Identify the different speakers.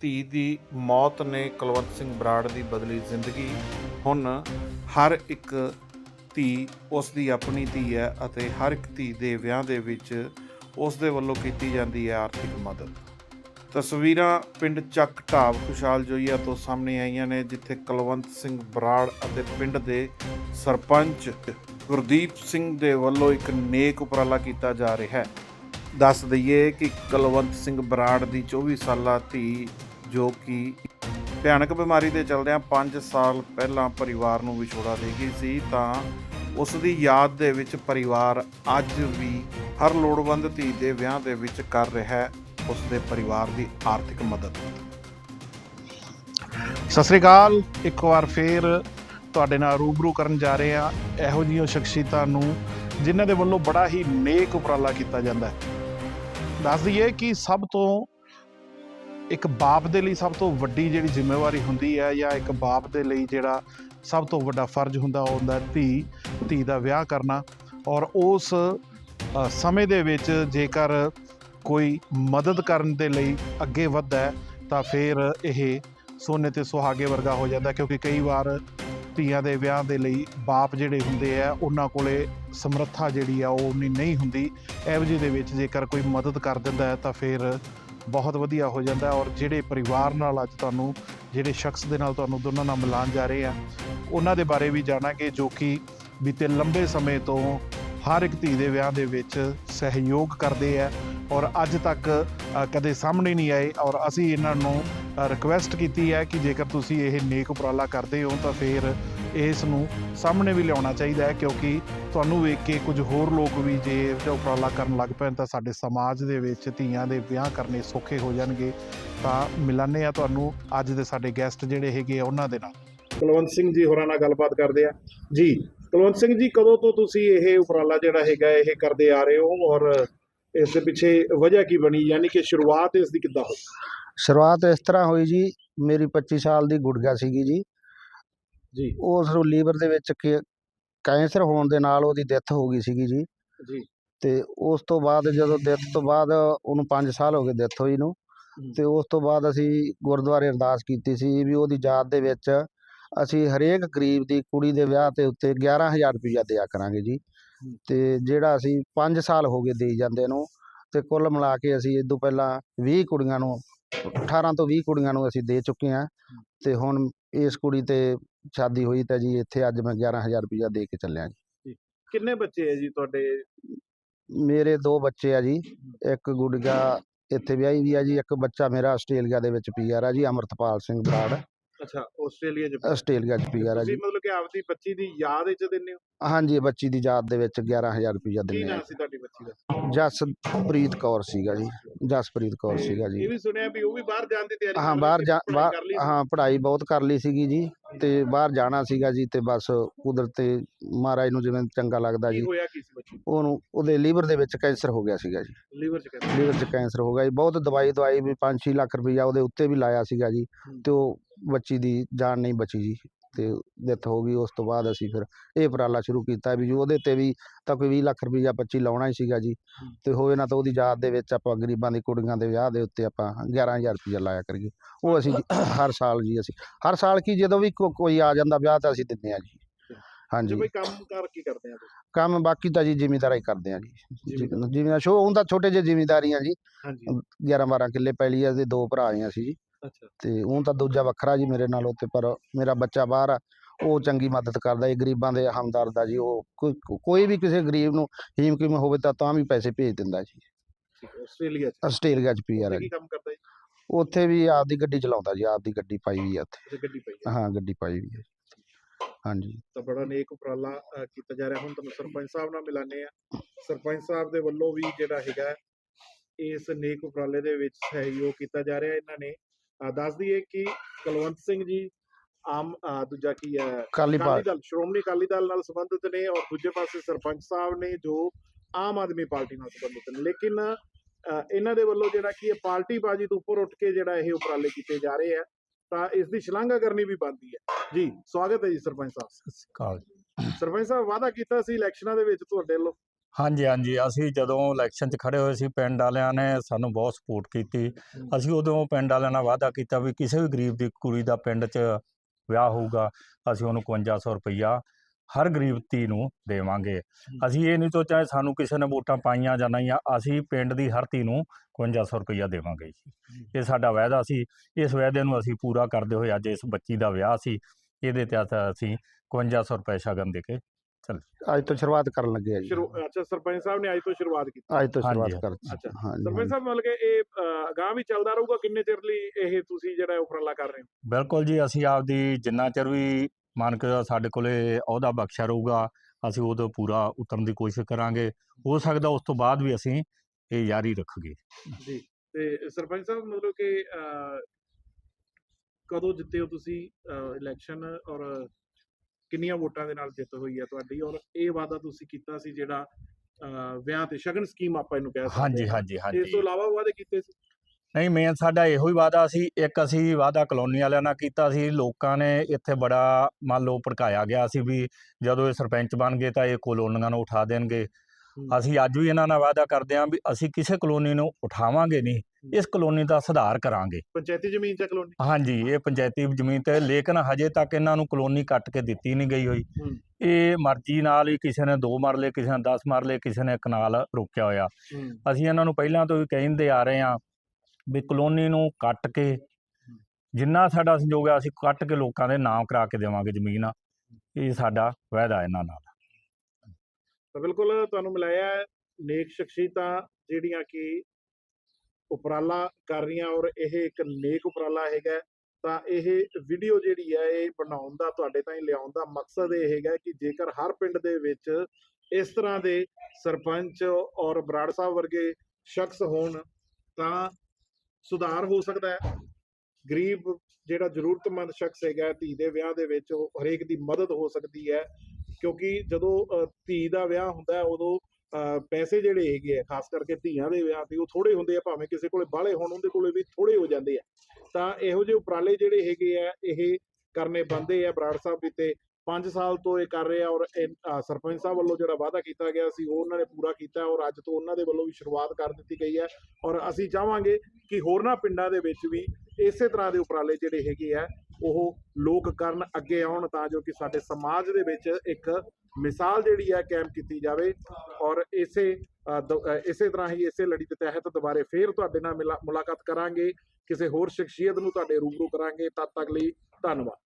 Speaker 1: ਧੀ ਦੀ ਮੌਤ ਨੇ ਕੁਲਵੰਤ ਸਿੰਘ ਬਰਾੜ ਦੀ ਬਦਲੀ ਜ਼ਿੰਦਗੀ। ਹੁਣ ਹਰ ਇੱਕ ਧੀ ਉਸ ਦੀ ਆਪਣੀ ਧੀ ਹੈ ਅਤੇ ਹਰ ਇੱਕ ਧੀ ਦੇ ਵਿਆਹ ਦੇ ਵਿੱਚ ਉਸ ਦੇ ਵੱਲੋਂ ਕੀਤੀ ਜਾਂਦੀ ਹੈ ਆਰਥਿਕ ਮਦਦ। ਤਸਵੀਰਾਂ ਪਿੰਡ ਚੱਕ ਢਾਬ ਖੁਸ਼ਹਾਲ ਜੋਈਆ ਤੋਂ ਸਾਹਮਣੇ ਆਈਆਂ ਨੇ, ਜਿੱਥੇ ਕੁਲਵੰਤ ਸਿੰਘ ਬਰਾੜ ਅਤੇ ਪਿੰਡ ਦੇ ਸਰਪੰਚ ਗੁਰਦੀਪ ਸਿੰਘ ਦੇ ਵੱਲੋਂ ਇੱਕ ਨੇਕ ਉਪਰਾਲਾ ਕੀਤਾ ਜਾ ਰਿਹਾ ਹੈ। ਦੱਸ ਦਈਏ ਕਿ ਕੁਲਵੰਤ ਸਿੰਘ ਬਰਾੜ ਦੀ 24 ਸਾਲਾ ਧੀ ਜੋ ਕਿ ਭਿਆਨਕ ਬਿਮਾਰੀ ਦੇ ਚਲਦਿਆਂ 5 ਸਾਲ ਪਹਿਲਾਂ ਪਰਿਵਾਰ ਨੂੰ ਵਿਛੋੜਾ ਦੇ ਗਈ ਸੀ, ਤਾਂ ਉਸ ਦੀ ਯਾਦ ਦੇ ਵਿੱਚ ਪਰਿਵਾਰ ਅੱਜ ਵੀ ਹਰ ਲੋੜਵੰਦ ਧੀ ਦੇ ਵਿਆਹ ਦੇ ਵਿੱਚ ਕਰ ਰਿਹਾ ਹੈ, ਉਸ ਦੇ ਪਰਿਵਾਰ ਦੀ ਆਰਥਿਕ ਮਦਦ।
Speaker 2: ਸਤਿ ਸ੍ਰੀ ਅਕਾਲ, ਇੱਕ ਵਾਰ ਫੇਰ ਤੁਹਾਡੇ ਨਾਲ ਰੂਬਰੂ ਕਰਨ ਜਾ ਰਹੇ ਆ ਇਹੋ ਜਿਹੀਆਂ ਸ਼ਖਸੀਅਤਾਂ ਨੂੰ ਜਿਨ੍ਹਾਂ ਦੇ ਵੱਲੋਂ ਬੜਾ ਹੀ ਨੇਕ ਉਪਰਾਲਾ ਕੀਤਾ ਜਾਂਦਾ ਹੈ। ਦੱਸ ਦਈਏ ਕਿ ਸਭ ਤੋਂ ਇੱਕ ਬਾਪ ਦੇ ਲਈ ਸਭ ਤੋਂ ਵੱਡੀ ਜਿਹੜੀ ਜ਼ਿੰਮੇਵਾਰੀ ਹੁੰਦੀ ਹੈ ਜਾਂ ਇੱਕ ਬਾਪ ਦੇ ਲਈ ਜਿਹੜਾ ਸਭ ਤੋਂ ਵੱਡਾ ਫਰਜ਼ ਹੁੰਦਾ ਉਹ ਹੁੰਦਾ ਧੀ ਧੀ ਦਾ ਵਿਆਹ ਕਰਨਾ। ਔਰ ਉਸ ਸਮੇਂ ਦੇ ਵਿੱਚ ਜੇਕਰ ਕੋਈ ਮਦਦ ਕਰਨ ਦੇ ਲਈ ਅੱਗੇ ਵੱਧਦਾ ਹੈ, ਤਾਂ ਫਿਰ ਇਹ ਸੋਨੇ ਤੇ ਸੁਹਾਗੇ ਵਰਗਾ ਹੋ ਜਾਂਦਾ ਕਿਉਂਕਿ ਕਈ ਵਾਰ ਧੀਆਂ ਦੇ ਵਿਆਹ ਦੇ ਲਈ ਬਾਪ ਜਿਹੜੇ ਹੁੰਦੇ ਆ, ਉਹਨਾਂ ਕੋਲੇ ਸਮਰੱਥਾ ਜਿਹੜੀ ਆ ਉਹ ਉਨੀ ਨਹੀਂ ਹੁੰਦੀ। ਇਹੋ ਜਿਹੇ ਦੇ ਵਿੱਚ ਜੇਕਰ ਕੋਈ ਮਦਦ ਕਰ ਦਿੰਦਾ ਹੈ, ਤਾਂ ਫਿਰ ਬਹੁਤ ਵਧੀਆ ਹੋ ਜਾਂਦਾ ਔਰ ਜਿਹੜੇ ਪਰਿਵਾਰ ਨਾਲ ਅੱਜ ਤੁਹਾਨੂੰ, ਜਿਹੜੇ ਸ਼ਖਸ ਦੇ ਨਾਲ ਤੁਹਾਨੂੰ ਦੋਨਾਂ ਨਾਲ ਮਿਲਾਨ ਜਾ ਰਹੇ ਆ, ਉਹਨਾਂ ਦੇ ਬਾਰੇ ਵੀ ਜਾਣਾਂਗੇ ਜੋ ਕਿ ਬੀਤੇ ਲੰਬੇ ਸਮੇਂ ਤੋਂ ਹਰ ਇੱਕ ਧੀ ਦੇ ਵਿਆਹ ਦੇ ਵਿੱਚ ਸਹਿਯੋਗ ਕਰਦੇ ਆ ਔਰ ਅੱਜ ਤੱਕ ਕਦੇ ਸਾਹਮਣੇ ਨਹੀਂ ਆਏ ਔਰ ਅਸੀਂ ਇਹਨਾਂ ਨੂੰ ਰਿਕੁਐਸਟ ਕੀਤੀ ਹੈ ਕਿ ਜੇਕਰ ਤੁਸੀਂ ਇਹ ਨੇਕ ਉਪਰਾਲਾ ਕਰਦੇ ਹੋ ਤਾਂ ਫਿਰ ਇਸ ਨੂੰ ਸਾਹਮਣੇ ਵੀ ਲਿਆਉਣਾ ਚਾਹੀਦਾ ਹੈ ਕਿਉਂਕਿ ਤੁਹਾਨੂੰ ਵੇਖ ਕੇ ਕੁਝ ਹੋਰ ਲੋਕ ਵੀ ਜੇ ਇਹ ਜਿਹਾ ਉਪਰਾਲਾ ਕਰਨ ਲੱਗ ਪੈਣ ਤਾਂ ਸਾਡੇ ਸਮਾਜ ਦੇ ਵਿੱਚ ਧੀਆਂ ਦੇ ਵਿਆਹ ਕਰਨੇ ਸੌਖੇ ਹੋ ਜਾਣਗੇ। ਤਾਂ ਮਿਲਾਨੇ ਆ ਤੁਹਾਨੂੰ ਅੱਜ ਦੇ ਸਾਡੇ ਗੈਸਟ ਜਿਹੜੇ ਹੈਗੇ ਆ ਉਹਨਾਂ ਦੇ ਨਾਲ।
Speaker 3: ਕੁਲਵੰਤ ਸਿੰਘ ਜੀ ਹੋਰਾਂ ਨਾਲ ਗੱਲਬਾਤ ਕਰਦੇ ਆ। ਜੀ ਕੁਲਵੰਤ ਸਿੰਘ ਜੀ ਕਦੋਂ ਤੋਂ ਤੁਸੀਂ ਇਹ ਉਪਰਾਲਾ ਜਿਹੜਾ ਹੈਗਾ ਇਹ ਕਰਦੇ ਆ ਰਹੇ ਹੋ ਔਰ ਇਸ ਦੇ ਪਿੱਛੇ ਵਜ੍ਹਾ ਕੀ ਬਣੀ? ਯਾਨੀ ਕਿ ਸ਼ੁਰੂਆਤ ਇਸ ਦੀ ਕਿੱਦਾਂ ਹੋਈ?
Speaker 4: ਸ਼ੁਰੂਆਤ ਇਸ ਤਰ੍ਹਾਂ ਹੋਈ ਜੀ ਮੇਰੀ 25 ਸਾਲ ਦੀ ਗੁੜਗਾ ਸੀਗੀ ਜੀ।
Speaker 3: ਜੀ।
Speaker 4: ਉਸ ਨੂੰ ਲੀਵਰ ਦੇ ਵਿੱਚ ਕੈਂਸਰ ਹੋਣ ਦੇ ਨਾਲ ਉਹਦੀ ਡੈਥ ਹੋ ਗਈ ਸੀਗੀ ਜੀ।
Speaker 3: ਜੀ।
Speaker 4: ਤੇ ਉਸ ਤੋਂ ਬਾਅਦ ਜਦੋਂ ਡੈਥ ਤੋਂ ਬਾਅਦ ਉਹਨੂੰ 5 ਸਾਲ ਹੋ ਗਏ ਡੈਥ ਹੋਈ ਨੂੰ। ਤੇ ਉਸ ਤੋਂ ਬਾਅਦ ਅਸੀਂ ਗੁਰਦੁਆਰੇ ਅਰਦਾਸ ਕੀਤੀ ਸੀ ਵੀ ਉਹਦੀ ਯਾਦ ਦੇ ਵਿੱਚ ਅਸੀਂ ਹਰੇਕ ਗਰੀਬ ਦੀ ਕੁੜੀ ਦੇ ਵਿਆਹ ਤੇ ਉੱਤੇ 11000 ਰੁਪਈਆ ਦਿਆ ਕਰਾਂਗੇ ਜੀ। ਤੇ ਜਿਹੜਾ ਅਸੀਂ 5 ਸਾਲ ਹੋ ਗਏ ਦੇਈ ਜਾਂਦੇ ਨੂੰ ਤੇ ਕੁੱਲ ਮਿਲਾ ਕੇ ਅਸੀਂ ਇਦੋਂ ਪਹਿਲਾਂ 20 ਕੁੜੀਆਂ ਨੂੰ 18 ਤੋਂ 20 ਕੁੜੀਆਂ ਨੂੰ ਅਸੀਂ ਦੇ ਚੁੱਕੇ ਹਾਂ। ਤੇ ਹੁਣ ਇਸ ਕੁੜੀ ਤੇ ਸ਼ਾਦੀ ਹੋਈ ਤਾਂ ਜੀ ਇੱਥੇ ਅੱਜ ਮੈਂ 11000 ਰੁਪਈਆ ਦੇ ਕੇ ਚੱਲਿਆ ਜੀ।
Speaker 3: ਕਿੰਨੇ ਬੱਚੇ ਹੈ ਜੀ ਤੁਹਾਡੇ?
Speaker 4: ਮੇਰੇ ਦੋ ਬੱਚੇ ਆ ਜੀ। ਇੱਕ ਗੁੜੀਆ ਇੱਥੇ ਵਿਆਹੀ ਵੀ ਆ ਜੀ ਇੱਕ ਬੱਚਾ ਮੇਰਾ ਆਸਟ੍ਰੇਲੀਆ ਦੇ ਵਿੱਚ ਪੀਆਰ ਆ ਜੀ ਅਮਰਤਪਾਲ ਸਿੰਘ ਬਰਾੜ।
Speaker 3: ਅੱਛਾ ਆਸਟ੍ਰੇਲੀਆ ਚ
Speaker 4: ਆਸਟ੍ਰੇਲੀਆ 'ਚ ਪੀਆਰ ਆ
Speaker 3: ਤੁਸੀਂ
Speaker 4: ਜੀ।
Speaker 3: ਮਤਲਬ ਕਿ ਆਪਦੀ ਬੱਚੀ ਦੀ ਯਾਦ ਵਿੱਚ ਦਿੰਦੇ ਹੋ?
Speaker 4: ਹਾਂਜੀ ਬੱਚੀ ਦੀ ਯਾਦ ਦੇ ਵਿੱਚ 11000 ਰੁਪਈਆ
Speaker 3: ਕੀ
Speaker 4: ਦਿੰਦੇ ਆ।
Speaker 3: ਨਾਮ ਸੀ ਤੁਹਾਡੀ ਬੱਚੀ ਦਾ?
Speaker 4: ਜਸਪ੍ਰੀਤ ਕੌਰ ਸੀਗਾ ਜੀ। ਜਸਪ੍ਰੀਤ ਕੌਰ ਸੀਗਾ ਜੀ।
Speaker 3: ਇਹ ਵੀ ਸੁਣਿਆ ਵੀ ਉਹ ਵੀ ਬਾਹਰ ਜਾਣ ਦੀ ਤਿਆਰੀ
Speaker 4: ਹਾਂ ਬਾਹਰ ਜਾ। ਹਾਂ ਪੜ੍ਹਾਈ ਬਹੁਤ ਕਰ ਲਈ ਸੀਗੀ ਜੀ। ਤੇ ਬਾਹਰ ਜਾਣਾ ਸੀਗਾ ਜੀ ਤੇ ਬਸ ਕੁਦਰਤ ਮਹਾਰਾਜ ਨੂੰ ਜਿਵੇਂ ਚੰਗਾ ਲੱਗਦਾ ਜੀ।
Speaker 3: ਹੋਇਆ ਕੀ ਸੀ ਬੱਚੀ ਨੂੰ?
Speaker 4: ਉਹਨੂੰ ਉਹਦੇ ਲੀਵਰ ਦੇ ਵਿੱਚ ਕੈਂਸਰ ਹੋ ਗਿਆ ਸੀਗਾ ਜੀ।
Speaker 3: ਲੀਵਰ ਚ ਕਹਿੰਦੇ
Speaker 4: ਲੀਵਰ 'ਚ ਕੈਂਸਰ ਹੋ ਗਿਆ ਜੀ। ਬਹੁਤ ਦਵਾਈ ਦਵਾਈ ਵੀ 5-6 ਲੱਖ ਰੁਪਈਆ ਉਹਦੇ ਉੱਤੇ ਵੀ ਲਾਇਆ ਸੀਗਾ ਜੀ। ਤੇ ਉਹ ਬੱਚੀ ਦੀ ਜਾਨ ਨਹੀਂ ਬਚੀ ਜੀ। ਤੇ ਡੈਥ ਹੋ ਗਈ ਉਸ ਤੋਂ ਬਾਅਦ ਅਸੀਂ ਫਿਰ ਇਹ ਉਪਰਾਲਾ ਸ਼ੁਰੂ ਕੀਤਾ ਵੀ ਉਹਦੇ ਤੇ ਵੀ ਤਾਂ ਕੋਈ 20 ਲੱਖ ਰੁਪਈਆ 25 ਲਾਉਣਾ ਹੀ ਸੀਗਾ ਜੀ। ਤੇ ਹੋਵੇ ਨਾ ਤਾਂ ਉਹਦੀ ਯਾਦ ਦੇ ਵਿੱਚ ਆਪਾਂ ਗਰੀਬਾਂ ਦੀ ਕੁੜੀਆਂ ਦੇ ਵਿਆਹ ਦੇ ਉੱਤੇ ਆਪਾਂ 11000 ਰੁਪਈਆ ਲਾਇਆ ਕਰੀਏ। ਉਹ ਅਸੀਂ ਹਰ ਸਾਲ ਜੀ ਅਸੀਂ ਹਰ ਸਾਲ ਕੀ ਜਦੋਂ ਵੀ ਕੋਈ ਆ ਜਾਂਦਾ ਵਿਆਹ ਤਾਂ ਅਸੀਂ ਦਿੰਦੇ ਆ ਜੀ। ਹਾਂਜੀ।
Speaker 3: ਬਈ ਕੰਮ ਕਰ ਕੀ ਕਰਦੇ ਆ ਤੁਸੀਂ?
Speaker 4: ਕੰਮ ਬਾਕੀ ਤਾਂ ਜੀ ਜ਼ਿਮੀਂਦਾਰਾ ਹੀ ਕਰਦੇ ਆ ਜੀ।
Speaker 3: ਜ਼ਿਮੀਂਦਾਰ।
Speaker 4: ਜਿਵੇਂ ਸ਼ੋ ਹੁੰਦਾ ਛੋਟੇ ਜਿਹੇ ਜ਼ਿਮੀਂਦਾਰੀਆਂ ਜੀ।
Speaker 3: ਹਾਂਜੀ।
Speaker 4: 11 12 ਕਿੱਲੇ ਪੈਲੀ ਆ ਤੇ ਦੋ ਭਰਾ ਆ ਸੀ ਜੀ। ਤੇ ਉਹ ਤਾਂ ਦੂਜਾ ਵੱਖਰਾ ਜੀ ਮੇਰੇ ਨਾਲੋਂ ਤੇ ਪਰ ਮੇਰਾ ਬੱਚਾ ਬਾਹਰ ਆ ਉਹ ਚੰਗੀ ਮਦਦ ਕਰਦਾ ਜੀ ਗਰੀਬਾਂ ਦੇ ਹਮਦਰਦ ਆ ਜੀ ਉਹ ਕੋਈ ਕੋਈ ਵੀ ਕਿਸੇ ਗਰੀਬ ਨੂੰ ਹੀਮ ਕਿਮ ਹੋਵੇ ਤਾਂ ਤਾਂ ਵੀ ਪੈਸੇ ਭੇਜ ਦਿੰਦਾ ਜੀ।
Speaker 3: ਠੀਕ ਹੈ ਆਸਟ੍ਰੇਲੀਆ ਚ।
Speaker 4: ਆਸਟ੍ਰੇਲੀਆ ਚ ਪੀਆਰ ਆ
Speaker 3: ਉੱਥੇ
Speaker 4: ਜੀ।
Speaker 3: ਕੀ ਕੰਮ ਕਰਦਾ ਜੀ?
Speaker 4: ਉੱਥੇ ਵੀ ਆਪਦੀ ਗੱਡੀ ਚਲਾਉਂਦਾ ਜੀ ਆਪਦੀ ਗੱਡੀ ਪਾਈ ਵੀ ਆ ਉੱਥੇ।
Speaker 3: ਅੱਛਾ ਗੱਡੀ ਪਈ ਹੈ
Speaker 4: ਹਾਂ ਗੱਡੀ ਪਾਈ ਵੀ ਆ। ਹਾਂਜੀ।
Speaker 3: ਤਾਂ ਬੜਾ ਨੇਕ ਉਪਰਾਲਾ ਅ, ਕੀਤਾ ਜਾ ਰਿਹਾ। ਹੁਣ ਤੁਹਾਨੂੰ ਸਰਪੰਚ ਸਾਹਿਬ ਨਾਲ ਮਿਲਾਨੇ ਆ। ਸਰਪੰਚ ਸਾਹਿਬ ਦੇ ਵੱਲੋਂ ਵੀ ਜਿਹੜਾ ਹੈਗਾ ਇਸ ਨੇਕ ਉਪਰਾਲੇ ਦੇ ਵਿੱਚ ਸਹਿਯੋਗ ਕੀਤਾ ਜਾ ਰਿਹਾ ਇਹਨਾਂ ਨੇ। ਦੱਸ ਦਈਏ ਕਿ ਕੁਲਵੰਤ ਸਿੰਘ ਜੀ ਆਮ ਦੂਜਾ ਕੀ ਹੈ?
Speaker 4: ਕਾਲੀ
Speaker 3: ਅਕਾਲੀ ਦਲ ਸ਼੍ਰੋਮਣੀ ਅਕਾਲੀ ਦਲ ਨਾਲ ਸੰਬੰਧਿਤ ਨੇ ਔਰ ਦੂਜੇ ਪਾਸੇ ਸਰਪੰਚ ਸਾਹਿਬ ਨੇ ਜੋ ਆਮ ਆਦਮੀ ਪਾਰਟੀ ਨਾਲ ਸੰਬੰਧਿਤ ਨੇ। ਲੇਕਿਨ ਇਹਨਾਂ ਦੇ ਵੱਲੋਂ ਜਿਹੜਾ ਕੀ ਹੈ ਪਾਰਟੀ ਬਾਜੀ ਤੋਂ ਉੱਪਰ ਉੱਠ ਕੇ ਜਿਹੜਾ ਇਹ ਉਪਰਾਲੇ ਕੀਤੇ ਜਾ ਰਹੇ ਆ ਤਾਂ ਇਸ ਦੀ ਸ਼ਲਾਘਾ ਕਰਨੀ ਵੀ ਬਣਦੀ ਹੈ। ਜੀ ਸਵਾਗਤ ਹੈ ਜੀ ਸਰਪੰਚ ਸਾਹਿਬ।
Speaker 2: ਕਾਲ
Speaker 3: ਸਰਪੰਚ ਸਾਹਿਬ ਵਾਅਦਾ ਕੀਤਾ ਸੀ ਇਲੈਕਸ਼ਨਾਂ ਦੇ ਵਿੱਚ ਤੁਹਾਡੇ ਵੱਲੋਂ।
Speaker 5: ਹਾਂਜੀ ਹਾਂਜੀ। ਅਸੀਂ ਜਦੋਂ ਇਲੈਕਸ਼ਨ 'ਚ ਖੜੇ ਹੋਏ ਸੀ ਪਿੰਡ ਵਾਲਿਆਂ ਨੇ ਸਾਨੂੰ ਬਹੁਤ ਸਪੋਰਟ ਕੀਤੀ। ਅਸੀਂ ਉਦੋਂ ਪਿੰਡ ਵਾਲਿਆਂ ਨਾਲ ਵਾਅਦਾ ਕੀਤਾ ਵੀ ਕਿਸੇ ਵੀ ਗਰੀਬ ਦੀ ਕੁੜੀ ਦਾ ਪਿੰਡ 'ਚ ਵਿਆਹ ਹੋਊਗਾ ਅਸੀਂ ਉਹਨੂੰ 5500 ਰੁਪਈਆ ਹਰ ਗਰੀਬ ਧੀ ਨੂੰ ਦੇਵਾਂਗੇ। ਅਸੀਂ ਇਹ ਨਹੀਂ ਸੋਚਿਆ ਸਾਨੂੰ ਕਿਸੇ ਨੇ ਵੋਟਾਂ ਪਾਈਆਂ ਜਾਂ ਨਹੀਂ ਆ ਅਸੀਂ ਪਿੰਡ ਦੀ ਹਰ ਧੀ ਨੂੰ 5500 ਰੁਪਈਆ ਦੇਵਾਂਗੇ ਇਹ ਸਾਡਾ ਵਾਅਦਾ ਸੀ। ਇਸ ਵਾਅਦੇ ਨੂੰ ਅਸੀਂ ਪੂਰਾ ਕਰਦੇ ਹੋਏ ਅੱਜ ਇਸ ਬੱਚੀ ਦਾ ਵਿਆਹ ਸੀ। ਇਹਦੇ ਤਹਿਤ ਅਸੀਂ 5500 ਰੁਪਏ ਸ਼ਗਨ ਦੇ ਕੇ
Speaker 4: ਅੱਜ ਤੋਂ ਸ਼ੁਰੂਆਤ ਕਰਨ ਲੱਗੇ ਆ ਜੀ।
Speaker 3: ਸ਼ੁਰੂ ਅੱਛਾ ਸਰਪੰਚ ਸਾਹਿਬ ਨੇ ਅੱਜ ਤੋਂ ਸ਼ੁਰੂਆਤ ਕੀਤੀ।
Speaker 4: ਅੱਜ ਤੋਂ ਸ਼ੁਰੂਆਤ ਕਰ
Speaker 3: ਅੱਛਾ। ਸਰਪੰਚ ਸਾਹਿਬ ਮਤਲਬ ਕਿ ਇਹ ਅਗਾਂਹ ਵੀ ਚੱਲਦਾ ਰਹੂਗਾ? ਕਿੰਨੇ ਚਿਰ ਲਈ ਇਹ ਤੁਸੀਂ ਜਿਹੜਾ ਉਪਰਾਲਾ ਕਰ ਰਹੇ ਹੋ?
Speaker 5: ਬਿਲਕੁਲ ਜੀ ਅਸੀਂ ਆਪਦੀ ਜਿੰਨਾ ਚਿਰ ਵੀ ਮੰਨ ਕੇ ਸਾਡੇ ਕੋਲੇ ਅਹੁਦਾ ਬਖਸ਼ਿਆ ਰਹੂਗਾ ਅਸੀਂ ਉਦੋਂ ਪੂਰਾ ਉਤਰਨ ਦੀ ਕੋਸ਼ਿਸ਼ ਕਰਾਂਗੇ। ਹੋ ਸਕਦਾ ਉਸ ਤੋਂ ਬਾਅਦ ਵੀ ਅਸੀਂ ਇਹ ਜਾਰੀ ਰੱਖਾਂਗੇ
Speaker 3: ਜੀ। ਤੇ ਸਰਪੰਚ ਸਾਹਿਬ ਮਤਲਬ ਕਿ ਅ, ਕਦੋਂ ਜਿੱਤੇ ਹੋ ਤੁਸੀਂ ਇਲੈਕਸ਼ਨ ਔਰ ਕਿੰਨੀਆਂ ਵੋਟਾਂ ਦੇ ਨਾਲ ਜਿੱਤ ਹੋਈ ਹੈ ਤੁਹਾਡੀ ਔਰ ਇਹ ਵਾਅਦਾ ਤੁਸੀਂ ਕੀਤਾ ਸੀ ਜਿਹੜਾ ਵਿਆਹ ਤੇ ਸ਼ਗਨ ਸਕੀਮ ਆਪਾਂ ਇਹਨੂੰ ਕਹਿ ਸਕਦੇ
Speaker 5: ਹਾਂਜੀ
Speaker 3: ਹਾਂ।
Speaker 5: ਹਾਂਜੀ
Speaker 3: ਇਸ
Speaker 5: ਹਾਂਜੀ
Speaker 3: ਤੋਂ ਇਲਾਵਾ ਵਾਅਦੇ ਕੀਤੇ ਸੀ?
Speaker 5: ਨਹੀਂ ਮੇਨ ਸਾਡਾ ਇਹੋ ਹੀ ਵਾਅਦਾ ਸੀ ਇੱਕ ਅਸੀਂ ਵਾਅਦਾ ਕਲੋਨੀ ਵਾਲਿਆਂ ਨਾਲ ਕੀਤਾ ਸੀ ਲੋਕਾਂ ਨੇ ਇੱਥੇ ਬੜਾ ਮੰਨ ਲਓ ਭੜਕਾਇਆ ਗਿਆ ਸੀ ਵੀ ਜਦੋਂ ਇਹ ਸਰਪੰਚ ਬਣ ਗਏ ਤਾਂ ਇਹ ਕਲੋਨੀਆਂ ਨੂੰ ਉਠਾ ਦੇਣਗੇ। ਅਸੀਂ ਅੱਜ ਵੀ ਇਹਨਾਂ ਨਾਲ ਵਾਅਦਾ ਕਰਦੇ ਹਾਂ ਵੀ ਅਸੀਂ ਕਿਸੇ ਕਲੋਨੀ ਨੂੰ ਉਠਾਵਾਂਗੇ ਨਹੀਂ ਇਸ ਕਲੋਨੀ ਦਾ ਸੁਧਾਰ ਕਰਾਂਗੇ।
Speaker 3: ਪੰਚਾਇਤੀ ਜ਼ਮੀਨ ਚ ਕਲੋਨੀ?
Speaker 5: ਹਾਂਜੀ ਇਹ ਪੰਚਾਇਤੀ ਜ਼ਮੀਨ ਤੇ ਲੇਕਿਨ ਹਜੇ ਤੱਕ ਇਹਨਾਂ ਨੂੰ ਕਲੋਨੀ ਕੱਟ ਕੇ ਦਿੱਤੀ ਨਹੀਂ ਗਈ ਹੋਈ। ਇਹ ਮਰਜ਼ੀ ਨਾਲ ਹੀ ਕਿਸੇ ਨੇ ਦੋ ਮਰਲੇ ਕਿਸੇ ਨੇ 10 ਮਰਲੇ ਕਿਸੇ ਨੇ ਕਨਾਲ ਰੋਕਿਆ ਹੋਇਆ। ਅਸੀਂ ਇਹਨਾਂ ਨੂੰ ਪਹਿਲਾਂ ਤੋਂ ਹੀ ਕਹਿੰਦੇ ਆ ਰਹੇ ਹਾਂ ਵੀ ਕਲੋਨੀ ਨੂੰ ਕੱਟ ਕੇ ਜਿੰਨਾ ਸਾਡਾ ਸੰਯੋਗ ਹੈ ਅਸੀਂ ਕੱਟ ਕੇ ਲੋਕਾਂ ਦੇ ਨਾਮ ਕਰਾ ਕੇ ਦੇਵਾਂਗੇ ਜ਼ਮੀਨ। ਇਹ ਸਾਡਾ ਵਾਅਦਾ ਇਹਨਾਂ ਨਾਲ।
Speaker 3: ਤਾਂ ਬਿਲਕੁਲ ਤੁਹਾਨੂੰ ਮਿਲਾਇਆ ਨੇਕ ਸ਼ਖਸੀਅਤਾਂ ਜਿਹੜੀਆਂ ਕਿ ਉਪਰਾਲਾ ਕਰ ਰਹੀਆਂ ਔਰ ਇਹ ਇੱਕ ਨੇਕ ਉਪਰਾਲਾ ਹੈਗਾ ਤਾਂ ਇਹ ਵੀਡੀਓ ਜਿਹੜੀ ਹੈ, ਇਹ ਬਣਾਉਣ ਦਾ, ਤੁਹਾਡੇ ਤਾਈਂ ਲਿਆਉਣ ਦਾ ਮਕਸਦ ਇਹ ਹੈਗਾ ਕਿ ਜੇਕਰ ਹਰ ਪਿੰਡ ਦੇ ਵਿੱਚ ਇਸ ਤਰ੍ਹਾਂ ਦੇ ਸਰਪੰਚ ਔਰ ਬਰਾੜ ਸਾਹਿਬ ਵਰਗੇ ਸ਼ਖਸ ਹੋਣ, ਤਾਂ ਸੁਧਾਰ ਹੋ ਸਕਦਾ ਹੈ। ਗਰੀਬ ਜਿਹੜਾ ਜ਼ਰੂਰਤਮੰਦ ਸ਼ਖਸ ਹੈਗਾ, ਧੀ ਦੇ ਵਿਆਹ ਦੇ ਵਿੱਚ ਉਹ ਹਰੇਕ ਦੀ ਮਦਦ ਹੋ ਸਕਦੀ ਹੈ। ਕਿਉਂਕਿ ਜਦੋਂ ਧੀ ਦਾ ਵਿਆਹ ਹੁੰਦਾ ਉਦੋਂ ਪੈਸੇ ਜਿਹੜੇ ਹੈਗੇ ਆ ਖਾਸ ਕਰਕੇ ਧੀਆਂ ਦੇ ਵਿਆਹ ਤੇ ਉਹ ਥੋੜੇ ਹੁੰਦੇ ਆ ਭਾਵੇਂ ਕਿਸੇ ਕੋਲੇ ਬਾਹਲੇ ਹੋਣ ਉਹਦੇ ਕੋਲੇ ਵੀ ਥੋੜੇ ਹੋ ਜਾਂਦੇ ਆ। ਤਾਂ ਇਹੋ ਜਿਹੇ ਉਪਰਾਲੇ ਜਿਹੜੇ ਹੈਗੇ ਆ ਇਹ ਕਰਨੇ ਬੰਦੇ ਆ ਬਰਾੜ ਸਾਹਿਬ ਵੀ ਤੇ। 5 ਸਾਲ ਤੋਂ ਇਹ ਕਰ ਰਹੇ ਆ ਔਰ ਇਹ, ਸਰਪੰਚ ਸਾਹਿਬ ਵੱਲੋਂ ਜਿਹੜਾ ਵਾਅਦਾ ਕੀਤਾ ਗਿਆ ਸੀ ਉਹ ਉਹਨਾਂ ਨੇ ਪੂਰਾ ਕੀਤਾ ਔਰ ਅੱਜ ਤੋਂ ਉਹਨਾਂ ਦੇ ਵੱਲੋਂ ਵੀ ਸ਼ੁਰੂਆਤ ਕਰ ਦਿੱਤੀ ਗਈ ਹੈ। ਔਰ ਅਸੀਂ ਚਾਹਾਂਗੇ ਕਿ ਹੋਰਨਾਂ ਪਿੰਡਾਂ ਦੇ ਵਿੱਚ ਵੀ ਇਸੇ ਤਰ੍ਹਾਂ ਦੇ ਉਪਰਾਲੇ ਜਿਹੜੇ ਹੈਗੇ ਆ ਉਹ ਲੋਕ ਕਰਨ ਅੱਗੇ ਆਉਣ ਤਾਂ ਜੋ ਕਿ ਸਾਡੇ ਸਮਾਜ ਦੇ ਵਿੱਚ ਇੱਕ ਮਿਸਾਲ ਜਿਹੜੀ ਹੈ ਕਾਇਮ ਕੀਤੀ ਜਾਵੇ ਔਰ ਇਸੇ ਅ, ਇਸੇ ਤਰ੍ਹਾਂ ਹੀ ਇਸੇ ਲੜੀ ਦੇ ਤਹਿਤ ਦੁਬਾਰੇ ਫੇਰ ਤੁਹਾਡੇ ਨਾਲ ਮਿਲਾ- ਮੁਲਾਕਾਤ ਕਰਾਂਗੇ ਕਿਸੇ ਹੋਰ ਸ਼ਖਸੀਅਤ ਨੂੰ ਤੁਹਾਡੇ ਰੂਬਰੂ ਕਰਾਂਗੇ ਤਦ ਤੱਕ ਲਈ ਧੰਨਵਾਦ।